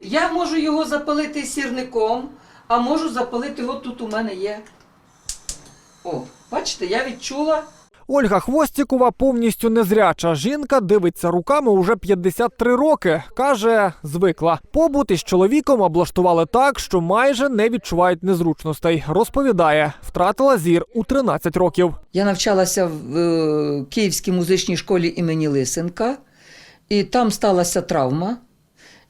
Я можу його запалити сірником, а можу запалити його тут у мене є. О, бачите, я відчула. Ольга Хвостікова повністю незряча. Жінка дивиться руками уже 53 роки. Каже, звикла. Побут із чоловіком облаштували так, що майже не відчувають незручностей. Розповідає, втратила зір у 13 років. Я навчалася в е, Київській музичній школі імені Лисенка, і там сталася травма.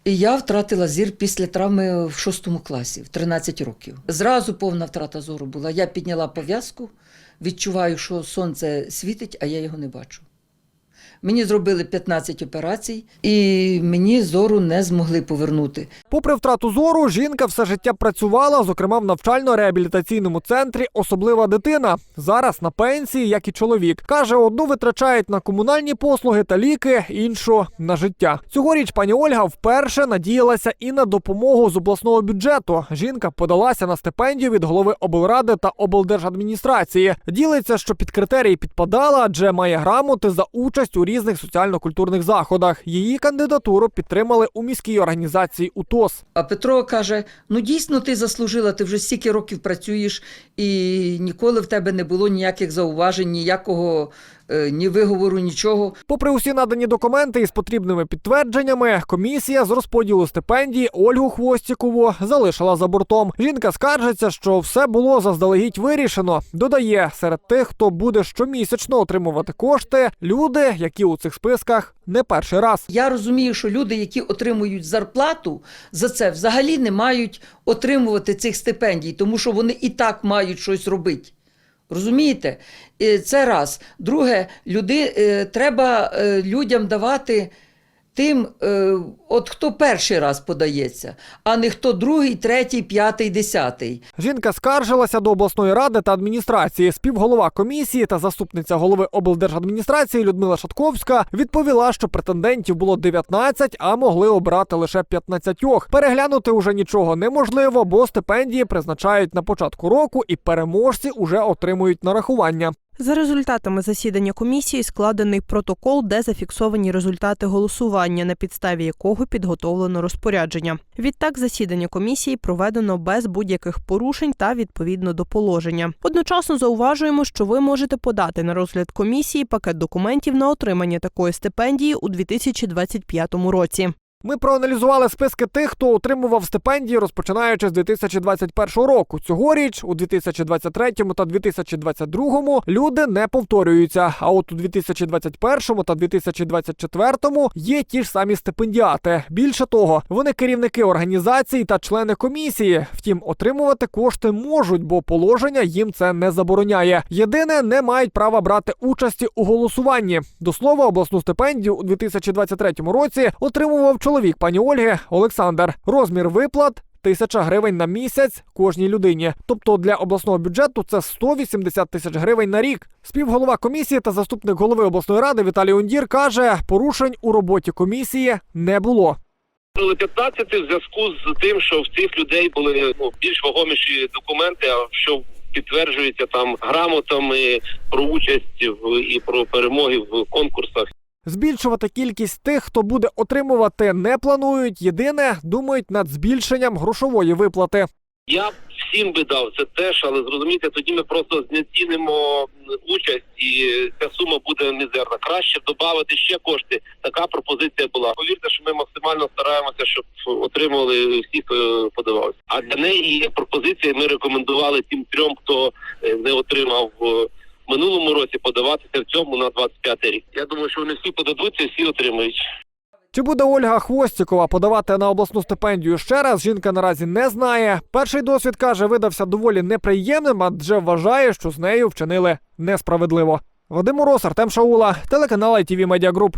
Я втратила зір після травми в шостому класі, в 13 років. Зразу повна втрата зору була. Я підняла пов'язку, відчуваю, що сонце світить, а я його не бачу. Мені зробили 15 операцій, і мені зору не змогли повернути. Попри втрату зору, жінка все життя працювала, зокрема в навчально-реабілітаційному центрі Особлива дитина. Зараз на пенсії, як і чоловік. Каже, одну витрачають на комунальні послуги та ліки, іншу на життя. Цьогоріч пані Ольга вперше надіялася і на допомогу з обласного бюджету. Жінка подалася на стипендію від голови облради та облдержадміністрації. Ділиться, що під критерії підпадала, адже має грамоти за участь у різних соціально-культурних заходах. Її кандидатуру підтримали у міській організації УТОС. А Петро каже: ну дійсно ти заслужила, ти вже стільки років працюєш, і ніколи в тебе не було ніяких зауважень, ніякого ні виговору, нічого. Попри усі надані документи із потрібними підтвердженнями, комісія з розподілу стипендії Ольгу Хвостікову залишила за бортом. Жінка скаржиться, що все було заздалегідь вирішено. Додає, серед тих, хто буде щомісячно отримувати кошти, люди, які у цих списках не перший раз. Я розумію, що люди, які отримують зарплату за це, взагалі не мають отримувати цих стипендій, тому що вони і так мають щось робити. Розумієте? Це раз. Друге, люди, е, треба е, людям давати тим, е, от хто перший раз подається, а не хто другий, третій, п'ятий, десятий. Жінка скаржилася до обласної ради та адміністрації. Співголова комісії та заступниця голови облдержадміністрації Людмила Шатковська відповіла, що претендентів було 19, а могли обрати лише 15. Переглянути уже нічого неможливо, бо стипендії призначають на початку року, і переможці уже отримують нарахування. За результатами засідання комісії складений протокол, де зафіксовані результати голосування, на підставі якого підготовлено розпорядження. Відтак, засідання комісії проведено без будь-яких порушень та відповідно до положення. Одночасно зауважуємо, що ви можете подати на розгляд комісії пакет документів на отримання такої стипендії у 2025 році. Ми проаналізували списки тих, хто отримував стипендії, розпочинаючи з 2021 року. Цьогоріч, у 2023 та 2022 люди не повторюються. А от у 2021 та 2024 є ті ж самі стипендіати. Більше того, вони керівники організацій та члени комісії. Втім, отримувати кошти можуть, бо положення їм це не забороняє. Єдине, не мають права брати участі у голосуванні. До слова, обласну стипендію у 2023 році отримував чоловік пані Ольги Олександр. Розмір виплат. Тисяча гривень на місяць кожній людині. Тобто для обласного бюджету це 180 тисяч гривень на рік. Співголова комісії та заступник голови обласної ради Віталій Ундір каже, порушень у роботі комісії не було. Були 15 в зв'язку з тим, що в цих людей були ну, більш вагоміші документи, а що підтверджується там грамотами про участь в і про перемоги в конкурсах. Збільшувати кількість тих, хто буде отримувати, не планують. Єдине, думають над збільшенням грошової виплати. Я всім би дав це теж, але зрозумійте, тоді ми просто знецінимо участь, і ця сума буде мізерна. Краще додати ще кошти. Така пропозиція була. Повірте, що ми максимально стараємося, щоб отримували всі, хто подавався. А для неї є пропозиція. Ми рекомендували тим трьом, хто е, не отримав. Минулому році подаватися в цьому на 25 рік. Я думаю, що вони всі подадуться, всі отримають. Чи буде Ольга Хвостікова подавати на обласну стипендію ще раз? Жінка наразі не знає. Перший досвід каже, видався доволі неприємним, адже вважає, що з нею вчинили несправедливо. Вадим Урос, Артем Шаула, телеканал ITV Media Group.